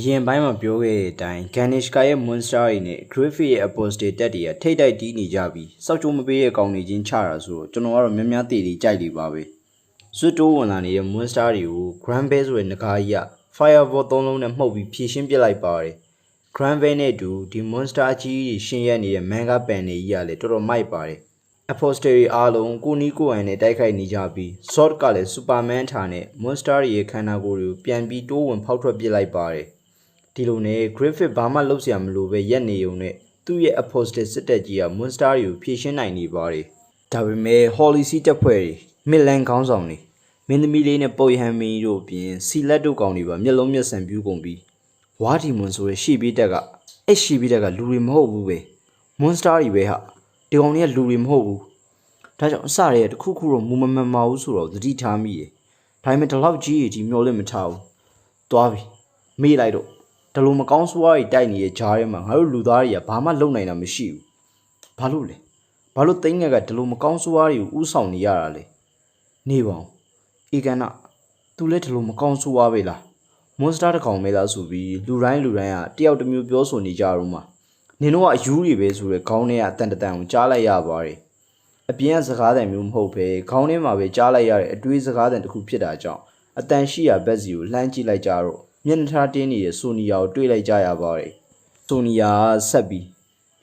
အရင်ပိုင်းမှာပြောခဲ့တဲ့အတိုင်း Ganishka ရဲ့ Monster တွေနဲ့ Griffith ရဲ့ Apostate တက်တွေကထိတ်တိုက်တီးနေကြပြီးစောက်ကြိုးမပေးရဲ့ကောင်နေချင်းချတာဆိုတော့ကျွန်တော်ကတော့များများတည်တည်ကြိုက်နေပါပဲစွတ်တိုးဝင်လာနေတဲ့ Monster တွေကို Grand Bear ဆိုတဲ့ငကားကြီးက Fireball သုံးလုံးနဲ့မှုတ်ပြီးဖြည့်ရှင်းပစ်လိုက်ပါတယ် Grand Bear နဲ့အတူဒီ Monster အကြီးကြီးရှင်ရက်နေတဲ့ Manga Pen တွေကြီးကလည်းတော်တော်မိုက်ပါတယ် Apostate အားလုံးကိုနီးကိုအန်နဲ့တိုက်ခိုက်နေကြပြီး Sword ကလည်း Superman ထားနဲ့ Monster တွေရဲ့ခန္ဓာကိုယ်တွေကိုပြန်ပြီးတိုးဝင်ဖောက်ထွက်ပစ်လိုက်ပါတယ် ဒီလိုနဲ့ Griffith ဘာမှလုပ်စရာမလိုပဲရက်နေုံနဲ့သူ့ရဲ့ Apostate စစ်တပ်ကြီးက Monster တွေကိုဖြည့်ရှင်းနိုင်နေပါတယ်ဒါပေမဲ့ Holy Sea တပ်ဖွဲ့တွေ Midland ခေါင်းဆောင်တွေမင်းသမီးလေးနဲ့ပုတ်ရဟန်းမင်းကြီးတို့အပြင်စီလက်တို့ကောင်တွေပါမျက်လုံးမျက်စံပြူးကုန်ပြီးဝါဒီမွန်ဆိုတဲ့ရှေ့ပြေးတက်ကအဲ့ရှေ့ပြေးတက်ကလူတွေမဟုတ်ဘူးပဲမွန်စတာတွေပဲဟာဒီကောင်တွေကလူတွေမဟုတ်ဘူးဒါကြောင့်အစရဲတစ်ခုခုတော့မူမမှန်ပါဘူးဆိုတော့သတိထားမိတယ်ဒါပေမဲ့ဒီလောက်ကြီးကြီးမျောလည်းမထားဘူးသွားပြီမေ့လိုက်တော့ ဒီလိုမကောင်းဆိုးဝါးကြီးတိုက်နေတဲ့ဂျားထဲမှာငါတို့လူသားတွေကဘာမှလုပ်နိုင်တာမရှိဘူးဘာလို့လဲဘာလို့သိငက်ကဒီလိုမကောင်းဆိုးဝါးတွေကိုဥဆောင်နေရတာလဲနေပါဦးအေကန်နာသူလည်းဒီလိုမကောင်းဆိုးဝါးပဲလားမွန်စတာတစ်ကောင်ပဲလားဆိုပြီးလူတိုင်းလူတိုင်းကတယောက်တစ်မျိုးပြောဆိုနေကြတော့မှနင်တို့ကအယူတွေပဲဆိုရဲခေါင်းထဲကအတန်တန်ကိုကြားလိုက်ရပါတယ်အပြင်ကစကားတန်မျိုးမဟုတ်ပဲခေါင်းထဲမှာပဲကြားလိုက်ရတဲ့အတွေးစကားတန်တစ်ခုဖြစ်တာကြောင့်အတန်ရှိရာဘက်စီကိုလှမ်းကြည့်လိုက်ကြတော့ မျက်နှာထားတင်းနေတဲ့ဆိုနီယာကိုတွေ့လိုက်ကြရပါတယ်ဆိုနီယာကဆက်ပြီး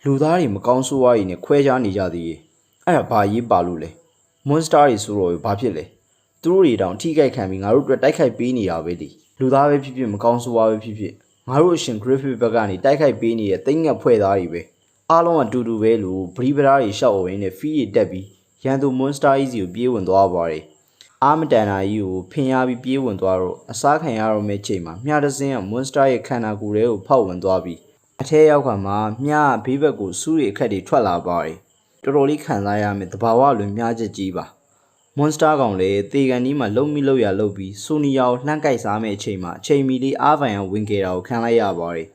လူသားတွေမကောင်းဆိုးဝါးကြီးနဲ့ခွဲခြားနေကြသေးရဲ့အဲ့ဒါဘာရေးပါလို့လဲမွန်စတာတွေဆိုတော့ဘာဖြစ်လဲသူတို့တွေတောင်ထိခိုက်ခံပြီးငါတို့အတွက်တိုက်ခိုက်ပေးနေရပဲလေလူသားပဲဖြစ်ဖြစ်မကောင်းဆိုးဝါးပဲဖြစ်ဖြစ်ငါတို့အရှင် Griffith ဘက်ကနေတိုက်ခိုက်ပေးနေတဲ့တိတ်ငက်ဖွဲ့သားတွေပဲအားလုံးအတူတူပဲလို့ဘရီဗရာတွေရှောက်အဝင်းနဲ့ဖီးရီတက်ပြီးရန်သူ Monster Easy ကိုပြေးဝင်သွားပါတယ် အာမတန်နာကြီးကိုဖင်ရပြီးပြေးဝင်သွားတော့အစားခံရတော့မယ့်ချိန်မှာမြားတစင်းက Monster ရဲ့ခန္ဓာကိုယ်ထဲကိုဖောက်ဝင်သွားပြီးအထဲရောက်ခါမှာမြားဘေးဘက်ကိုစူးရီအခက်တွေထွက်လာပါတယ်တော်တော်လေးခံစားရမယ်တဘာဝလွန်မြားချက်ကြီးပါမွန်စတာကောင်လည်းတေကန်ကြီးမှာလုံမိလုံရလုံပြီးဆိုနီယာကိုလှမ်းကိုက်စားမယ့်အချိန်မှာအချိန်မီလေးအားဗန်အောင်ဝင်ခဲ့တာကိုခံလိုက်ရပါတယ်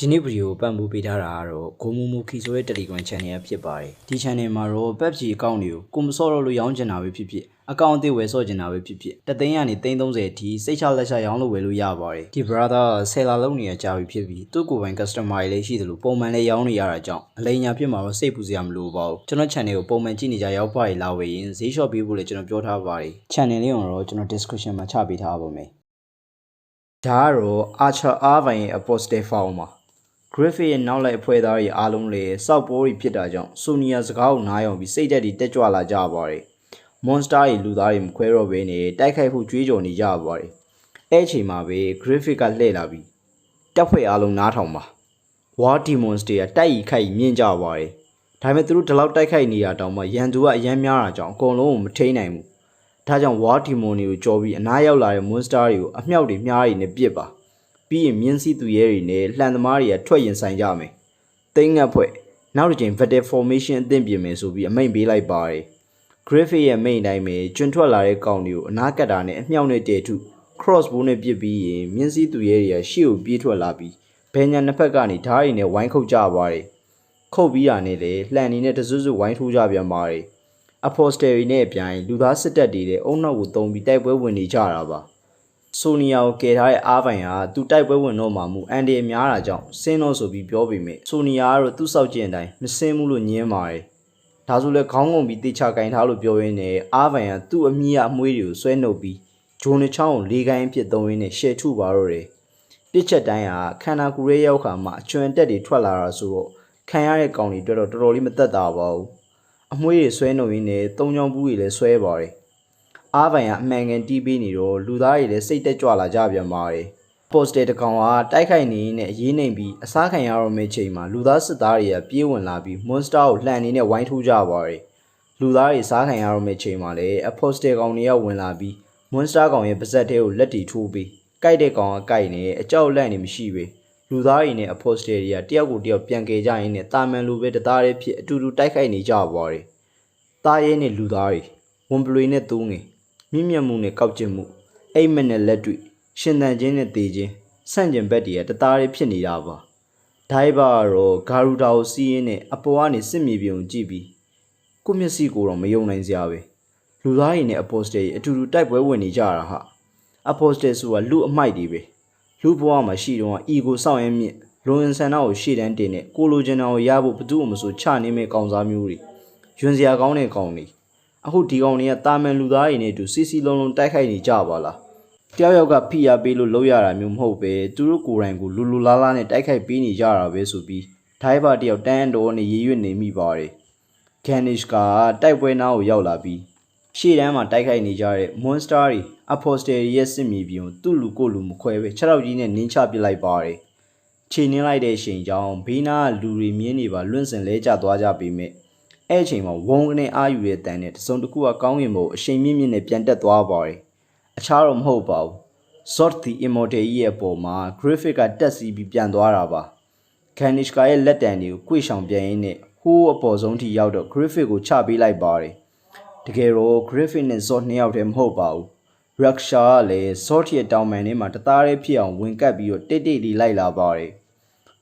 ဒီနေ့ဗီဒီယိုကိုပံ့ပိုးပေးထားတာကတော့ဂိုမူမူခီဆိုတဲ့ Telegram Channel ဖြစ်ပါတယ်ဒီ Channel မှာတော့ PUBG အကောင့်တွေကိုကိုမစော့တော့လို့ရောင်းချင်တာပဲဖြစ်ဖြစ်အကောင့်အသစ်ဝယ်ဆော့ချင်တာပဲဖြစ်ဖြစ်တသိန်းကနေ330အထိစိတ်ချလက်ချရောင်းလို့ဝယ်လို့ရပါတယ်ဒီ brother ဆယ်လာလုံးနေရကြပြီဖြစ်ပြီးသူ့ကိုယ်ပိုင် customer တွေလည်းရှိတယ်လို့ပုံမှန်လည်းရောင်းနေရတာကြောင့်အလိညာဖြစ်မှာတော့စိတ်ပူစရာမလိုပါဘူးကျွန်တော် channel ကိုပုံမှန်ကြည့်နေကြရောက်ပါရလာဝယ်ရင်ဈေးလျှော့ပေးဖို့လည်းကျွန်တော်ပြောထားပါတယ် channel လေးကတော့ကျွန်တော် description မှာချပေးထားပါမယ်ဒါကတော့ Archer Arvine ရဲ့ apostate form မှာ Griffith ရဲ့နောက်လိုက်အဖွဲ့သားတွေအားလုံးလည်းစောက်ပိုးတွေဖြစ်တာကြောင့်ဆိုနီယာစကားကိုနားယောင်ပြီးစိတ်သက်တွေတက်ကြွလာကြပါတယ်။ Monster တွေလူသားတွေမခွဲတော့ဘဲနဲ့တိုက်ခိုက်ဖို့ကြွေးကြော်နေကြပါတယ်။အဲ့အချိန်မှာပဲ Griffith ကလှည့်လာပြီးတက်ဖွဲ့အားလုံးနားထောင်ပါ။ War Demons တွေကတိုက်ရီခိုက်ရီမြင့်ကြပါတယ်။ဒါပေမဲ့သူတို့ဒီလောက်တိုက်ခိုက်နေတာတောင်မှရန်သူကအယမ်းများတာကြောင့်အကုန်လုံးကိုမထိန်နိုင်ဘူး။ဒါကြောင့် War Demon တွေကိုကြော်ပြီးအနားရောက်လာတဲ့ Monster တွေကိုအမြောက်တွေမြားတွေနဲ့ပစ်ပါ။ ပြီးရင်မြင်းစည်းသူရဲတွေနဲ့လှန်သမားတွေကထွက်ရင်ဆိုင်ကြမယ်။တိတ်ငတ်ဖွဲ့နောက်တစ်ချိန် Battle Formation အသင့်ပြင်မယ်ဆိုပြီးအမိန့်ပေးလိုက်ပါတယ်။ Griffith ရဲ့မိန့်တိုင်းပဲကျွန်းထွက်လာတဲ့ကောင်တွေကိုအနားကပ်တာနဲ့အမြောက်နဲ့တဲထု crossbow နဲ့ပစ်ပြီးရင်မြင်းစည်းသူရဲတွေကရှေ့ကိုပြေးထွက်လာပြီးဘယ်ညာနှစ်ဖက်ကနေဓာတ်ရည်နဲ့ဝိုင်းခုတ်ကြပါတယ်။ခုတ်ပြီးတာနဲ့လေလှန်နေနဲ့တစွတ်စွတ်ဝိုင်းထိုးကြပြန်ပါတယ်။ Apostle နဲ့အပြိုင်လူသားစစ်တပ်တွေတဲ့အုံနောက်ကိုတုံးပြီးတိုက်ပွဲဝင်နေကြတာပါ။ ဆိုနီယာကိုကယ်ထားတဲ့အားပိုင်ဟာသူတိုက်ပွဲဝင်တော့မှမူအန်ဒီအများတာကြောင့်ဆင်းတော့ဆိုပြီးပြောပေမဲ့ဆိုနီယာကတော့သူ့စောက်ကျင်အတိုင်းမဆင်းဘူးလို့ညင်းပါတယ်။ဒါဆိုလဲခေါင်းငုံပြီးတေချာကင်ထားလို့ပြောရင်းနဲ့အားပိုင်ဟာသူ့အမိရအမွှေးတွေကိုဆွဲနှုတ်ပြီးဂျိုးနှချောင်းကိုလေးကိုင်းအဖြစ်သုံးရင်းနဲ့ရှယ်ထုပါတော့တယ်။တစ်ချက်တိုင်းဟာခန္ဓာကိုယ်ရဲ့ရောက်ခါမှာအချွန်တက်တွေထွက်လာတာဆိုတော့ခံရတဲ့ကောင်တွေအတွက်တော့တော်တော်လေးမသက်သာပါဘူး။အမွှေးတွေဆွဲနှုတ်ရင်းနဲ့သုံးချောင်းဘူးတွေလည်းဆွဲပါတယ်။ အားပိုင်ကအမှန်ကန်တီးပေးနေတော့လူသားတွေလည်းစိတ်တက်ကြွလာကြပြန်ပါတယ်။ poster တကောင်ကတိုက်ခိုက်နေနဲ့အရေးနိုင်ပြီးအစားခံရတော့မယ့်ချိန်မှာလူသားစစ်သားတွေကပြေးဝင်လာပြီး monster ကိုလှန်နေနဲ့ဝိုင်းထိုးကြပါတယ်။လူသားတွေစားခံရတော့မယ့်ချိန်မှာလည်း poster ကောင်တွေကဝင်လာပြီး monster ကောင်ရဲ့ပါဇက်ထဲကိုလက်တီထိုးပြီးကြိုက်တဲ့ကောင်ကကြိုက်နေအကြောက်လန့်နေမရှိပဲလူသားတွေနဲ့ poster တွေကတယောက်ကိုတယောက်ပြန်ကယ်ကြရင်းနဲ့တာမန်လူပဲတသားတည်းဖြစ်အတူတူတိုက်ခိုက်နေကြပါတယ်။တားရဲနဲ့လူသားတွေဝန်ပလွေနဲ့သုံးငယ် မြင့်မြတ်မှုနဲ့ကောက်ကျစ်မှုအိမ်မက်နဲ့လက်တွေ့ရှင်သန်ခြင်းနဲ့တည်ခြင်းဆန့်ကျင်ဘက်တည်းကတသားလေးဖြစ်နေတာပါဒိုင်ဘာကတော့ဂါရူတာကိုစီးရင်းနဲ့အပေါ်ကနေစစ်မြေပြင်ကိုကြည့်ပြီးကိုမျက်စိကိုတော့မယုံနိုင်စရာပဲလူသားတွေနဲ့အပေါ်စတယ်အတူတူတိုက်ပွဲဝင်နေကြတာဟာအပေါ်စတယ်ဆိုတာလူအမိုက်တွေပဲလူဘဝမှာရှိတော့အီကိုစောင့်ရမြင့်လွန်အင်ဆန်နာကိုရှေ့တန်းတင်တဲ့ကိုလိုချင်တာကိုရဖို့ဘသူ့မှမဆိုချနေမဲ့ကောင်စားမျိုးတွေယွန်စရာကောင်းတဲ့ကောင်တွေ အခုဒီကောင်တွေကတာမန်လူသားတွေနဲ့အတူစီစီလုံးလုံးတိုက်ခိုက်နေကြပါလားတယောက်ယောက်ကဖိအားပေးလို့လောက်ရတာမျိုးမဟုတ်ပဲသူတို့ကိုယ်တိုင်ကိုလူလူလားလားနဲ့တိုက်ခိုက်ပေးနေကြတာပဲဆိုပြီးဒိုင်ဘာတယောက်တန်းတော်နဲ့ရေရွတ်နေမိပါတယ်ကန်နစ်ကတိုက်ပွဲနားကိုရောက်လာပြီးရှေ့တန်းမှာတိုက်ခိုက်နေကြတဲ့ monster တွေ apostle တွေရဲ့စစ်မြေပြင်ကိုသူ့လူကိုယ်လူမခွဲပဲခြေထောက်ကြီးနဲ့နင်းချပစ်လိုက်ပါတယ်။ချိန်နှင်းလိုက်တဲ့အချိန်ကြောင့်ဘေးနားကလူတွေမြင်းနေပါလွန့်စင်လဲကျသွားကြပေမဲ့ အဲ့အချိန်မှာဝုန်းကနေအာယူတဲ့တန်နဲ့တစုံတစ်ခုကကောင်းကင်ဘုံအချိန်မြင့်မြင့်နဲ့ပြန်တက်သွားပါတယ်။အခြားတော့မဟုတ်ပါဘူး။ Sort the Immortal ရဲ့အပေါ်မှာ graphic ကတက်စီပြီးပြန်သွားတာပါ။ Kanishka ရဲ့လက်တံတွေကိုကွေ့ဆောင်ပြန်ရင်းနဲ့ဟိုးအပေါ်ဆုံးထိရောက်တော့ graphic ကိုချပေးလိုက်ပါတယ်။တကယ်တော့ Griffin နဲ့ Zod နှစ်ယောက်တည်းမဟုတ်ပါဘူး။ Raksha ကလည်း Zod ရဲ့တောင်ပန်ထဲမှာတသားတည်းဖြစ်အောင်ဝင်ကပ်ပြီးတော့တိတ်တိတ်လေးလိုက်လာပါတယ်။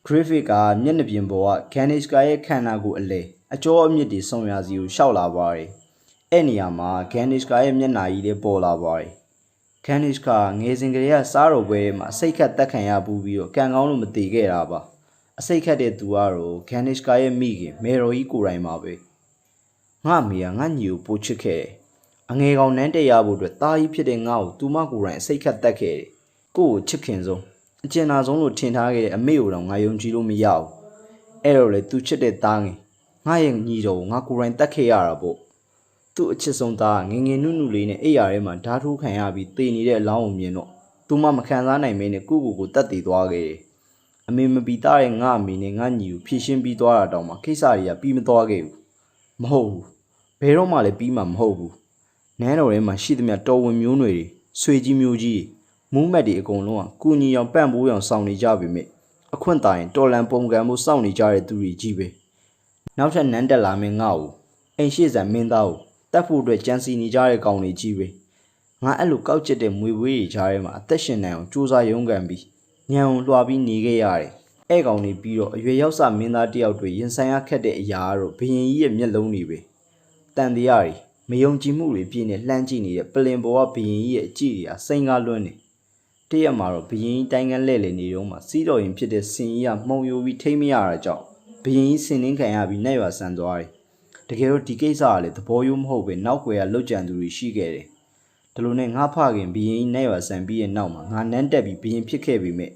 Griffin ကမျက်နှာပြင်ပေါ်က Ganishka ရဲ့ခန္ဓာကိုယ်အလဲအကျော်အမြင့်တွေဆုံရစီကိုရှောက်လာပါတယ်။အဲ့နေရာမှာ Ganishka ရဲ့မျက်နှာကြီးလေးပေါ်လာပါတယ်။ Ganishka ငယ်စဉ်ကလေးကစားတော်ပွဲထဲမှာအစိတ်ခတ်တက်ခံရပူးပြီးတော့ကံကောင်းလို့မတည်ခဲ့တာပါ။အစိတ်ခတ်တဲ့သူကတော့ Ganishka ရဲ့မိခင်မေရိုကြီးကိုယ်တိုင်ပါပဲ။ငါအမေကငါညီကိုပို့ချစ်ခဲ့တယ်။အငယ်ကောင်နန်းတက်ရဖို့အတွက်တားကြီးဖြစ်တဲ့ငါ့ကိုသူမကိုယ်တိုင်အစိတ်ခတ်တက်ခဲ့တယ်။ကို့ကိုချစ်ခင်ဆုံး အကျဉ်းသာဆုံးလို့ထင်ထားခဲ့တဲ့အမေကိုတော့ငါယုံကြည်လို့မရဘူး။အဲ့တော့လေသူချစ်တဲ့သားငယ်ငါရဲ့ညီတော်ကိုငါကိုယ်တိုင်တက်ခဲ့ရတာပေါ့။သူ့အချစ်ဆုံးသားကငယ်ငယ်နုနုလေးနဲ့အိယာထဲမှာဓာတ်ထိုးခံရပြီးတည်နေတဲ့အလောင်းကိုမြင်တော့သူမမခံစားနိုင်မင်းနဲ့ကိုကိုကိုတက်တည်သွားခဲ့တယ်။အမေမပီသားတဲ့ငါအမေနဲ့ငါညီကိုဖြည့်ရှင်းပြီးသွားတာတောင်မှကိစ္စတွေကပြီးမသွားခဲ့ဘူး။မဟုတ်ဘူး။ဘယ်တော့မှလည်းပြီးမှာမဟုတ်ဘူး။နန်းတော်ထဲမှာရှိသမျှတော်ဝင်မျိုးနွယ်တွေဆွေကြီးမျိုးကြီးမူး မက်တွေအကုန်လုံးကကုညီအောင်ပန့်ပိုးအောင်စောင့်နေကြပြီမြအခွင့်တာရင်တော်လန်ပုံကံမှုစောင့်နေကြတဲ့သူတွေကြီးပဲ။နောက်ထပ်နန်းတက်လာမင်းငါ့ကိုအိမ်ရှိစံမင်းသားကိုတတ်ဖို့အတွက်ကြံစီနေကြတဲ့ကောင်တွေကြီးပဲ။ငါအဲ့လိုကောက်ကျစ်တဲ့မွေပွေးတွေကြားထဲမှာအသက်ရှင်နိုင်အောင်စူးစမ်းရုန်းကန်ပြီးညံုံလွှာပြီးနေခဲ့ရတယ်။အဲ့ကောင်တွေပြီးတော့အရွယ်ရောက်စမင်းသားတယောက်တွေရင်ဆိုင်ရခက်တဲ့အရာကတော့ဘရင်ကြီးရဲ့မျက်လုံးတွေပဲ။တန်တရားတွေမယုံကြည်မှုတွေပြည့်နေလှမ်းကြည့်နေတဲ့ပလင်ပေါ်ကဘရင်ကြီးရဲ့အကြည့်တွေကစိန်ကားလွန်းနေ။ တရက်မှာတော့ဘရင်ကြီးတိုင်းကန်းလဲ့လေနေတော့မှစီးတော်ရင်ဖြစ်တဲ့စင်ကြီးကမှုံယိုပြီးထိမ့်မရတာကြောင့်ဘရင်ကြီးစင်နှင်းခံရပြီးနှက်ရွာဆန်သွားတယ်။တကယ်တော့ဒီကိစ္စကလည်းသဘောရိုးမဟုတ်ပဲနောက်ွယ်ကလုတ်ကြံသူတွေရှိခဲ့တယ်။ဒါလိုနဲ့ငါဖခင်ဘရင်ကြီးနှက်ရွာဆန်ပြီးရဲ့နောက်မှာငါနန်းတက်ပြီးဘရင်ဖြစ်ခဲ့ပြီမဲ့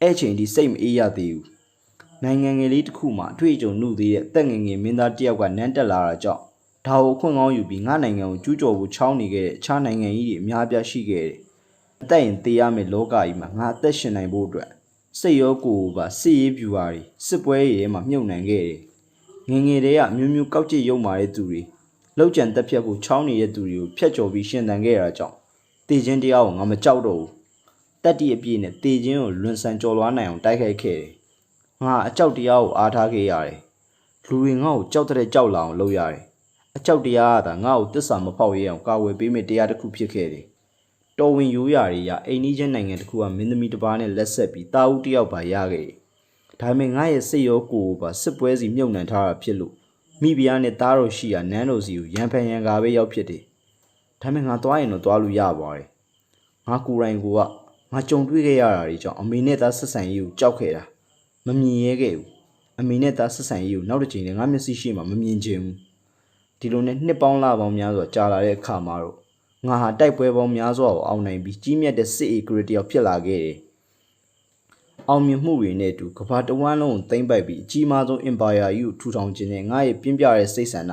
အဲ့ချိန်ဒီစိတ်မအေးရသေးဘူး။နိုင်ငံငယ်လေးတစ်ခုမှာအတွေ့အကြုံနှုတ်သေးတဲ့အသက်ငယ်ငယ်မင်းသားတစ်ယောက်ကနန်းတက်လာတာကြောင့်ဒါကိုခွင့်ကောင်းယူပြီးငါနိုင်ငံကိုကျူးကျော်ဖို့ချောင်းနေခဲ့တဲ့အခြားနိုင်ငံကြီးတွေအများပြားရှိခဲ့တယ်။ အသက်ရင်သေးရမယ့်လောကကြီးမှာငါအသက်ရှင်နိုင်ဖို့အတွက်စိတ်ရောကိုယ်ပါစစ်ရေးပြူပါတွေစစ်ပွဲတွေထဲမှာမြုပ်နှံခဲ့တယ်။ငယ်ငယ်တည်းကအမျိုးမျိုးကောက်ကျစ်ရုံမာတဲ့သူတွေလောက်ကျန်တက်ဖြတ်ဖို့ချောင်းနေတဲ့သူတွေကိုဖျက်ကျော်ပြီးရှင်သန်ခဲ့တာကြောင့်တည်ခြင်းတရားကိုငါမကြောက်တော့ဘူး။တက်တီအပြည့်နဲ့တည်ခြင်းကိုလွန်ဆန်ကျော်လွှားနိုင်အောင်တိုက်ခိုက်ခဲ့တယ်။ငါအကြောက်တရားကိုအားထားခဲ့ရတယ်။လူတွေငါ့ကိုကြောက်တဲ့ကြောက်လာအောင်လုပ်ရတယ်။အကြောက်တရားကသာငါ့ကိုတစ္ဆာမဖောက်ရအောင်ကာဝယ်ပေးမယ့်တရားတစ်ခုဖြစ်ခဲ့တယ်။ တော်ဝင်ရိုးရာတွေရအိမ်နီးချင်းနိုင်ငံတစ်ခုကမင်းသမီးတစ်ပါးနဲ့လက်ဆက်ပြီးတာဦးတစ်ယောက်ပါရခဲ့တယ်။ဒါပေမဲ့ငါရဲ့စိတ်ရောကိုယ်ကိုပါစစ်ပွဲစီမြုပ်နှံထားတာဖြစ်လို့မိဖုရားနဲ့သားတော်ရှိရာနန်းတော်စီကိုရန်ဖန်ရန်ကာပဲရောက်ဖြစ်တယ်။ဒါပေမဲ့ငါသွားရင်တော့သွားလို့ရပါတယ်။ငါကိုယ်တိုင်ကိုကငါကြုံတွေ့ခဲ့ရတာတွေကြောင့်အမေနဲ့သားဆက်ဆံရေးကိုကြောက်ခဲ့တာမမြင်ရဲခဲ့ဘူး။အမေနဲ့သားဆက်ဆံရေးကိုနောက်တစ်ချိန်နဲ့ငါမျက်စိရှိမှမမြင်ချင်ဘူး။ဒီလိုနဲ့နှစ်ပေါင်းလပေါင်းများစွာကြာလာတဲ့အခါမှာတော့ ငါဟာတိုက်ပွဲပေါင်းများစွာကိုအောင်နိုင်ပြီးကြီးမြတ်တဲ့စစ်အေဂရတယောက်ဖြစ်လာခဲ့တယ်။အောင်မြင်မှုတွေနဲ့အတူကမ္ဘာတစ်ဝန်းလုံးကိုသိမ်းပိုက်ပြီးအကြီးမားဆုံး empire ကြီးကိုထူထောင်ခြင်းနဲ့ငါရဲ့ပြင်းပြတဲ့စိတ်ဆန္ဒ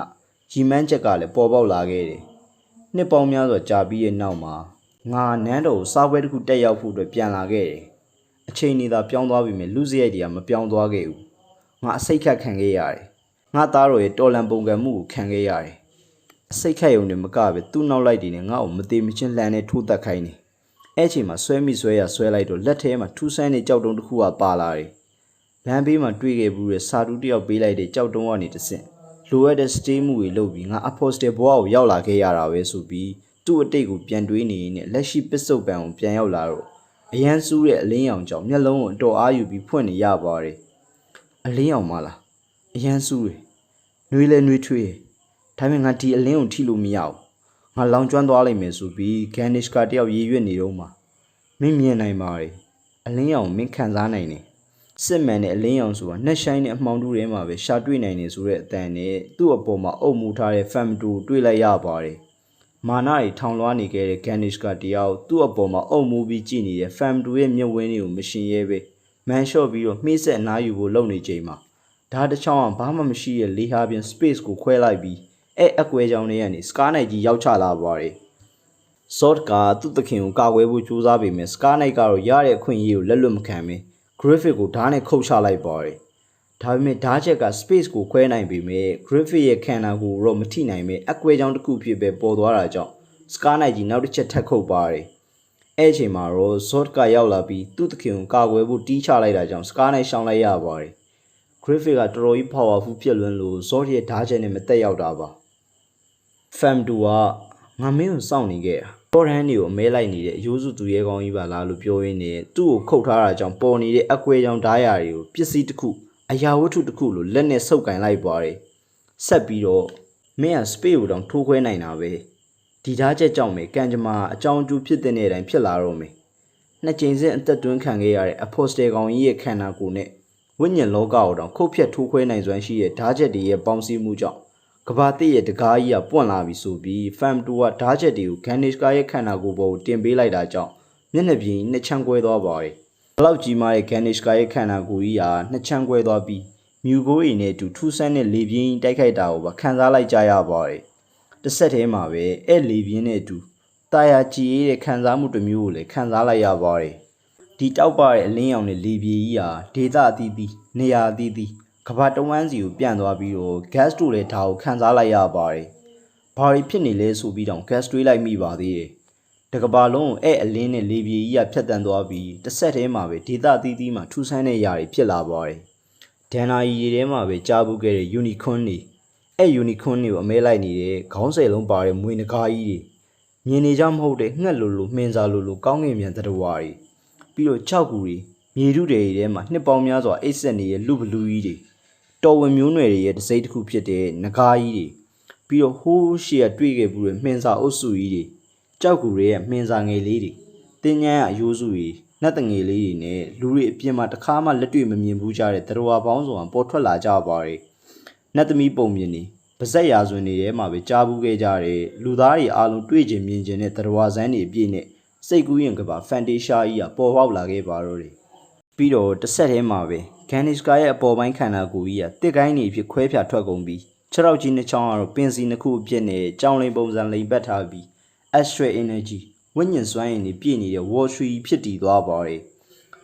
ရီမန်းချက်ကလည်းပေါ်ပေါက်လာခဲ့တယ်။နှစ်ပေါင်းများစွာကြာပြီးရဲ့နောက်မှာငါနန်းတော်ကိုစားပွဲတစ်ခုတက်ရောက်ဖို့အတွက်ပြန်လာခဲ့တယ်။အချိန်နေသာပြောင်းသွားပြီမဲ့လူစရိုက်တွေကမပြောင်းသွားခဲ့ဘူး။ငါအစိတ်ခတ်ခံခဲ့ရတယ်။ငါသားတော်ရဲ့တော်လန်ပုံကံမှုကိုခံခဲ့ရတယ်။အ စိတ်ခတ်ရုံနဲ့မကပဲသူ့နောက်လိုက်တွေနဲ့ငါ့ကိုမသေးမချင်းလှန်နဲ့ထိုးတက်ခိုင်းနေ။အဲ့ချိန်မှာဆွဲမိဆွဲရဆွဲလိုက်တော့လက်ထဲမှာထူးဆန်းတဲ့ကြောက်တုံးတစ်ခုကပါလာတယ်။လမ်းဘေးမှာတွေ့ခဲ့ဘူးတဲ့စာတူးတစ်ယောက်ပေးလိုက်တဲ့ကြောက်တုံးကနေတဆင့်လိုအပ်တဲ့စတေးမှုတွေလုပ်ပြီးငါအဖို့စတယ်ဘွားကိုရောက်လာခဲ့ရတာပဲဆိုပြီးသူ့အတိတ်ကိုပြန်တွေးနေရင်လက်ရှိပစ္စုပန်ကိုပြန်ရောက်လာတော့အရန်စူးတဲ့အလင်းရောင်ကြောင့်မျက်လုံးကိုအတော်အားယူပြီးဖွင့်နေရပါတယ်။အလင်းရောင်မလား။အရန်စူးတယ်။နှွေးလဲနှွေးထွေးတယ်။ ဒါပေမဲ့ငါဒီအလင်းကိုထိလို့မရဘူး။ငါလောင်ကျွမ်းသွားလိမ့်မယ်ဆိုပြီးဂန်နစ်ကတယောက်ရည်ရွက်နေတော့မှမင်းမြင်နိုင်ပါတယ်။အအလင်းရောင်မင်းခံစားနိုင်တယ်စစ်မှန်တဲ့အလင်းရောင်ဆိုတာနှက်ဆိုင်တဲ့အမှောင်တူထဲမှာပဲရှာတွေ့နိုင်တယ်ဆိုတဲ့အတန်နဲ့သူ့အပေါ်မှာအုပ်မူထားတဲ့ fam တူတွေ့လိုက်ရပါတယ်မာနာတွေထောင်လွှားနေခဲ့တဲ့ Ganish ကတယောက်သူ့အပေါ်မှာအုပ်မူပြီးကြည့်နေတဲ့ fam တူရဲ့မျက်ဝန်းတွေကိုမရှင်ရဲပဲမန်လျှော့ပြီးတော့မှိစက်အနားယူဖို့လုပ်နေချိန်မှာဒါတစ်ချောင်းကဘာမှမရှိတဲ့လေဟာပြင် space ကိုခွဲလိုက်ပြီး အဲ့အကွဲကြောင်တွေကနေ scar knight ကြီးရောက်ချလာပါတယ်ဆော့ကသူ့သခင်ကိုကာကွယ်ဖို့ကြိုးစားပေမဲ့စကားနိုက်ကတော့ရတဲ့အခွင့်အရေးကိုလက်လွတ်မခံဘဲ Griffith ကိုဓာတ်နဲ့ခုတ်ချလိုက်ပါတယ်။ဒါပေမဲ့ဓာတ်ချက်က space ကိုခွဲနိုင်ပေမဲ့ Griffith ရဲ့ခန္ဓာကိုယ်တော့မထိနိုင်ပဲအကွဲကြောင်တစ်ခုဖြစ်ပဲပေါ်သွားတာကြောင့်စကားနိုက်ကြီးနောက်တစ်ချက်ထပ်ခုတ်ပါတယ်။အဲ့အချိန်မှာတော့ Zod ကရောက်လာပြီးသူ့သခင်ကိုကာကွယ်ဖို့တီးချလိုက်တာကြောင့်စကားနိုက်ရှောင်လိုက်ရပါတယ်။ Griffith ကတော်တော်ကြီး powerful ဖြစ်လွန်းလို့ Zod ရဲ့ဓာတ်ချက်နဲ့မတက်ရောက်တာပါ။ Fam တူကငါမင်းကိုစောင့်နေခဲ့တာပေါ်ရန်တွေကိုအမဲလိုက်နေတဲ့အယိုးစုသူရဲကောင်းကြီးပါလားလို့ပြောရင်းနဲ့သူ့ကိုခုတ်ထားတာကြောင့်ပေါ်နေတဲ့အကွဲကြောင်ဓားရာတွေကိုပစ္စည်းတစ်ခုအရာဝတ္ထုတစ်ခုလိုလက်နဲ့ဆုပ်ကင်လိုက်ပါတယ်ဆက်ပြီးတော့မင်းကစပေးကိုတောင်ထိုးခွဲနိုင်တာပဲဒီဓာတ်ချက်ကြောင့်ပဲကံကြမ္မာအကြောင်းအကျိုးဖြစ်တဲ့အတိုင်းဖြစ်လာတော့မယ်နှစ်ကြိမ်စဉ်အသက်တွင်းခံခဲ့ရတဲ့အဖော်စတယ်ကောင်ကြီးရဲ့ခန္ဓာကိုယ်နဲ့ဝိညာဉ်လောကကိုတောင်ခုတ်ဖြတ်ထိုးခွဲနိုင်စွမ်းရှိတဲ့ဓာတ်ချက်တွေရဲ့ပေါင်းစည်းမှုကြောင့် ကဘာတိရဲ့တကားကြီးကပွန့်လာပြီဆိုပြီး Fam 2ကဓာတ်ချက်တွေကို Ganesh ကရဲ့ခန္ဓာကိုယ်ပေါ်ကိုတင်ပေးလိုက်တာကြောင့်မျက်နှာပြင်နှစ်ချမ်းကွဲသွားပါတယ်။ဘလောက်ကြီးမားတဲ့ Ganesh ကရဲ့ခန္ဓာကိုယ်ကြီးဟာနှစ်ချမ်းကွဲသွားပြီးမြူကိုရီနဲ့အတူထူးဆန်းတဲ့လေပြင်းတိုက်ခိုက်တာကိုပါခံစားလိုက်ကြရပါတယ်။တစ်ဆက်တည်းမှာပဲအဲ့လေပြင်းနဲ့အတူတာယာကြည်ရတဲ့ခံစားမှုတစ်မျိုးကိုလည်းခံစားလိုက်ရပါတယ်။ဒီတောက်ပတဲ့အလင်းရောင်တဲ့လေပြေကြီးဟာဒေသအသီးသီးနေရာအသီးသီး ကဘာတဝန်းစီကိုပြန့်သွားပြီးတော့ gas တို့လည်းဒါကိုခံစားလိုက်ရပါတယ်။ဘာတွေဖြစ်နေလဲဆိုပြီးတော့ gas တွေးလိုက်မိပါသေးတယ်။တကဘာလုံးကိုအဲ့အလင်းနဲ့လေပြေကြီးကဖြတ်တန်းသွားပြီးတစ်ဆက်တည်းမှာပဲဒေသအသီးသီးမှာထူးဆန်းတဲ့ຢာတွေဖြစ်လာပါတယ်။ဒန်နာကြီးတွေထဲမှာပဲကြားဘူးခဲ့တဲ့ unicorn တွေအဲ့ unicorn တွေကိုအမဲလိုက်နေတဲ့ခေါင်းဆယ်လုံးပါတဲ့မွေးနဂါးကြီးတွေမြင်နေကြမဟုတ်တဲ့ငှက်လိုလိုမှင်စာလိုလိုကောင်းကင်မြန်သတ္တဝါတွေပြီးတော့ကြောက်ကူတွေမြေထုတွေထဲမှာနှစ်ပေါင်းများစွာအိတ်ဆက်နေတဲ့လူဘလူကြီးတွေ တော်ဝင်မျိုးနွယ်တွေရဲ့တစိမ့်တစ်ခုဖြစ်တဲ့နဂါးကြီးတွေပြီးတော့ဟိုးရှေ့ကတွေ့ခဲ့ဘူးတဲ့မှင်စာအုပ်စုကြီးတွေကြောက်ကူတွေရဲ့မှင်စာငယ်လေးတွေတင်းញမ်းအယိုးစုတွေနတ်တငယ်လေးတွေနဲ့လူတွေအပြင်မှာတစ်ခါမှလက်တွေ့မမြင်ဘူးကြတဲ့တရဝါပေါင်းစုံပေါ်ထွက်လာကြပါတယ်နတ်သမီးပုံမြင်နေပါဇက်ရာဇဝင်တွေထဲမှာပဲကြားဘူးခဲ့ကြတဲ့လူသားတွေအားလုံးတွေ့ကျင်မြင်ကျင်တဲ့တရဝါဇန်းတွေအပြည့်နဲ့စိတ်ကူးရင်ကပါဖန်တေရှာကြီးကပေါ်ပေါက်လာခဲ့ပါတော့တယ်ပြီးတော့တစ်ဆက်တည်းမှာပဲ ဂန်နစ်ကာရဲ့အပေါ်ပိုင်းခန္ဓာကိုယ်ကြီးကတစ်ကိုင်းနေဖြစ်ခွဲဖြာထွက်ကုန်ပြီးခြေထောက်ကြီးနှစ်ချောင်းကတော့ပင်စီနှစ်ခုအပြည့်နဲ့ကြောင်လိမ်ပုံစံလိမ်ပတ်ထားပြီး astral energy ဝိညာဉ်စွမ်းရည်တွေပြည့်နေတဲ့ wall tree ဖြစ်တည်သွားပါတယ်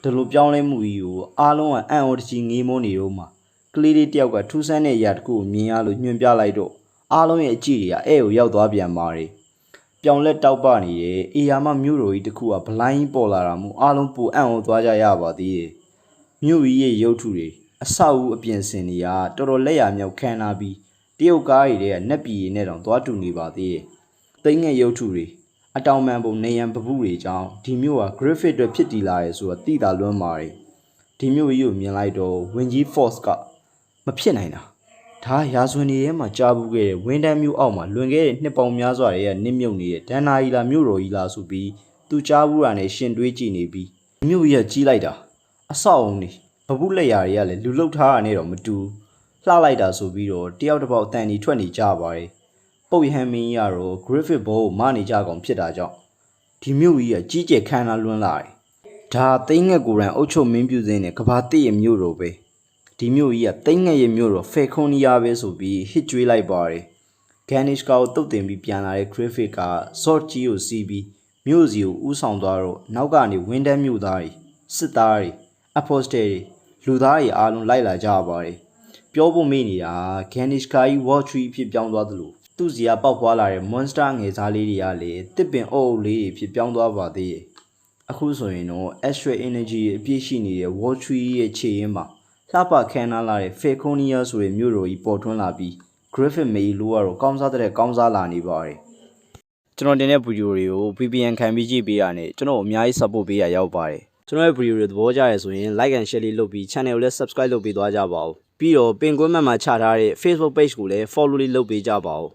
ဒီလိုပြောင်းလဲမှုကြီးကိုအားလုံးကအံ့ဩတကြီးငေးမွနေတော့မှကလေးလေးတယောက်ကထူးဆန်းတဲ့အရာတစ်ခုကိုမြင်ရလို့ညွှန်ပြလိုက်တော့အားလုံးရဲ့အကြည့်တွေကအဲ့ကိုရောက်သွားပြန်ပါတယ်ပြောင်လက်တောက်ပနေတဲ့အေယာမမြို့တော်ကြီးတစ်ခုကဗလိုင်းပေါ်လာတာမို့အားလုံးပူအံ့ဩသွားကြရပါသေးတယ် မြို့ကြီးရဲ့ရုပ်ထုတွေအဆောက်အဦအပြင်စင်တွေကတော်တော်လက်ရမြောက်ခံလာပြီးတရုတ်ကားတွေရဲ့နက်ပြည်ရည်နဲ့တောင်သွားတူနေပါသေးတယ်သိငယ်ရုပ်ထုတွေအတောင်ပံပုံနေရန်ပပုတွေကြောင့်ဒီမြို့က Griffith အတွက်ဖြစ်တည်လာရဲဆိုတော့တိတာလွန်းပါတယ်ဒီမြို့ကြီးကိုမြင်လိုက်တော့ဝင်ကြီး Force ကမဖြစ်နိုင်တာဒါရာဇဝင်တွေထဲမှာကြားဘူးခဲ့တဲ့ဝင်းတန်းမြို့အောက်မှာလွန်ခဲ့တဲ့နှစ်ပေါင်များစွာရဲ့နစ်မြုပ်နေတဲ့ဒန်နာရီလာမြို့တော်ကြီးလာဆိုပြီးသူကြားဘူးတာနဲ့ရှင်တွေးကြည့်နေပြီးမြို့ကြီးကကြီးလိုက်တာ အဆောက်အုံတွေပပုလက်ရာတွေကလည်းလူလုတ်ထားတာနဲ့တော့မတူလှလိုက်တာဆိုပြီးတော့တယောက်တစ်ပေါက်အတန်ကြီးထွက်နေကြပါတယ်ပုတ်ရဟန်းမင်းကြီးကတော့ Griffith ဘောကိုမနေကြကောင်ဖြစ်တာကြောင့်ဒီမြို့ကြီးကကြီးကျယ်ခမ်းနားလွန်းလာတယ်ဒါသိငက်ကိုယ်တိုင်အုပ်ချုပ်မင်းပြုစင်းနဲ့ကဘာတိရဲ့မြို့တော်ပဲဒီမြို့ကြီးကသိငက်ရဲ့မြို့တော်ဖေခွန်နီယာပဲဆိုပြီးဟစ်ကြွေးလိုက်ပါတယ် Ganish ကိုတုတ်တင်ပြီးပြန်လာတဲ့ Griffith က Sword ကြီးကိုစီးပြီးမြို့စီကိုဥဆောင်သွားတော့နောက်ကနေဝင်းတန်းမြို့သားတွေစစ်သားတွေ apostle တွေလူသားတွေအားလုံးလိုက်လာကြပါတယ်ပြောဖို့မေ့နေတာ Ganish ကကြီး War Tree ဖြစ်ပြောင်းသွားသလိုသူ့စီကပေါက်ဖွာလာတဲ့ monster ငယ်စားလေးတွေကလည်းတစ်ပင်အုပ်အုပ်လေးတွေဖြစ်ပြောင်းသွားပါသေးတယ်အခုဆိုရင်တော့ astral energy အပြည့်ရှိနေတဲ့ War Tree ရဲ့ခြေရင်းမှာလှပခမ်းနားလာတဲ့ Falconia ဆိုတဲ့မြို့တော်ကြီးပေါ်ထွန်းလာပြီး Griffith မေလိုကတော့ကောင်းစားတဲ့ကောင်းစားလာနေပါတယ်ကျွန်တော်တင်တဲ့ဗီဒီယိုတွေကို VPN ခံပြီးကြည့်ပေးရတဲ့ကျွန်တော်အများကြီး support ပေးရရောက်ပါတယ် ကျွန်တော်ရဲ့ဗီဒီယိုတွေသဘောကျရဆိုရင် like and share လေးလုပ်ပြီး channel ကိုလည်း subscribe လုပ်ပေးသွားကြပါဦးပြီးတော့ပင်ကွန်းမှတ်မှာချထားတဲ့ Facebook page ကိုလည်း follow လေးလုပ်ပေးကြပါဦး